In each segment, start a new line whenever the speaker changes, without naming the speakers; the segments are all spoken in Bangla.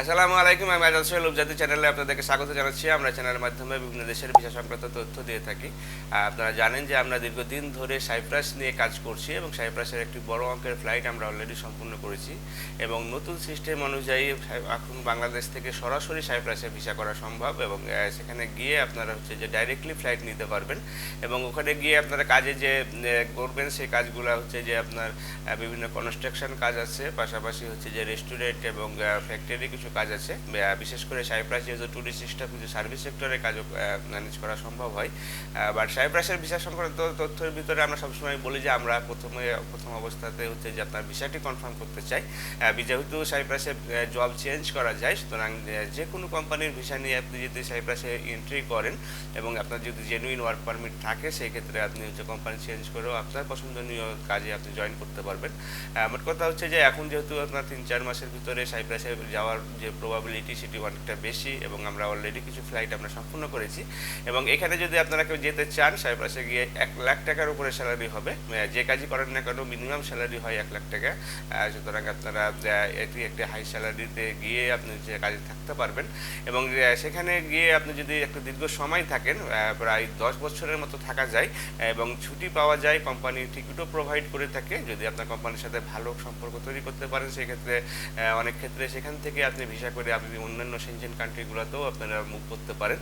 আসসালামু আলাইকুম, আমি আজাদ সোহেল উপজাতি চ্যানেলে আপনাদেরকে স্বাগত জানাচ্ছি। আমরা চ্যানেলের মাধ্যমে বিভিন্ন দেশের ভিসা সংক্রান্ত তথ্য দিয়ে থাকি। আপনারা জানেন যে আমরা দীর্ঘদিন ধরে সাইপ্রাস নিয়ে কাজ করছি এবং সাইপ্রাসের একটি বড় অঙ্কের ফ্লাইট আমরা অলরেডি সম্পূর্ণ করেছি এবং নতুন সিস্টেম অনুযায়ী এখন বাংলাদেশ থেকে সরাসরি সাইপ্রাসে ভিসা করা সম্ভব এবং সেখানে গিয়ে আপনারা হচ্ছে যে ডাইরেক্টলি ফ্লাইট নিতে পারবেন এবং ওখানে গিয়ে আপনারা কাজে যে করবেন সেই কাজগুলো হচ্ছে যে আপনার বিভিন্ন কনস্ট্রাকশন কাজ আছে, পাশাপাশি হচ্ছে যে রেস্টুরেন্ট এবং ফ্যাক্টরি কিছু কাজ আছে। বিশেষ করে সাইপ্রাস যেহেতু ট্যুরিস্ট সিস্টেম কিছু সার্ভিস সেক্টরে কাজও ম্যানেজ করা সম্ভব হয়। বাট সাইপ্রাসের ভিসা সংক্রান্ত তথ্যের ভিতরে আমরা সবসময় বলি যে আমরা প্রথমে, প্রথম অবস্থাতে হচ্ছে যে আপনার ভিসাটি কনফার্ম করতে চাই। যেহেতু সাইপ্রাসে জব চেঞ্জ করা যায়, সুতরাং যে কোনো কোম্পানির ভিসা নিয়ে আপনি যদি সাইপ্রাসে এন্ট্রি করেন এবং আপনার যদি জেনুইন ওয়ার্ক পারমিট থাকে, সেই ক্ষেত্রে আপনি হচ্ছে কোম্পানি চেঞ্জ করেও আপনার পছন্দনীয় কাজে আপনি জয়েন করতে পারবেন। আমার কথা হচ্ছে যে এখন যেহেতু আপনার তিন, চার মাসের ভিতরে সাইপ্রাসে যাওয়ার যে প্রবাবিলিটি সেটি অনেকটা বেশি এবং আমরা অলরেডি কিছু ফ্লাইট আমরা সম্পূর্ণ করেছি। এবং এখানে যদি আপনারা কেউ যেতে চান সাইপ্রাসে গিয়ে এক লাখ টাকার উপরে স্যালারি হবে। যে কাজই করেন না কেন মিনিমাম স্যালারি হয় এক লাখ টাকা। সুতরাং আপনারা এটি একটি হাই স্যালারিতে গিয়ে আপনি যে কাজে থাকতে পারবেন। এবং সেখানে গিয়ে আপনি যদি একটু দীর্ঘ সময় থাকেন প্রায় দশ বছরের মতো থাকা যায় এবং ছুটি পাওয়া যায় কোম্পানি টিকিটও প্রোভাইড করে থাকে। যদি আপনার কোম্পানির সাথে ভালো সম্পর্ক তৈরি করতে পারেন, সেক্ষেত্রে অনেক ক্ষেত্রে সেখান থেকে আপনি ভিসা করে আপনি অন্যান্য সেনজেন কান্ট্রিগুলোতেও আপনারা মুভ করতে পারেন।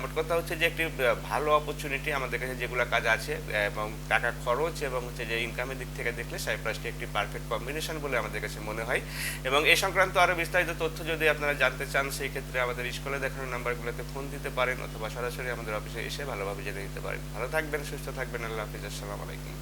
মোট কথা হচ্ছে যে একটি ভালো অপরচুনিটি আমাদের কাছে যেগুলো কাজ আছে এবং টাকা খরচ এবং হচ্ছে যে ইনকামের দিক থেকে দেখলে সাইপ্রাসটি একটি পারফেক্ট কম্বিনেশন বলে আমাদের কাছে মনে হয়। এবং এই সংক্রান্ত আরও বিস্তারিত তথ্য যদি আপনারা জানতে চান, সেই ক্ষেত্রে আমাদের স্কুলে দেখানো নাম্বারগুলোতে ফোন দিতে পারেন, অথবা সরাসরি আমাদের অফিসে এসে ভালোভাবে জেনে নিতে পারেন। ভালো থাকবেন, সুস্থ থাকবেন, আল্লাহ হাফিজ, আসসালামু আলাইকুম।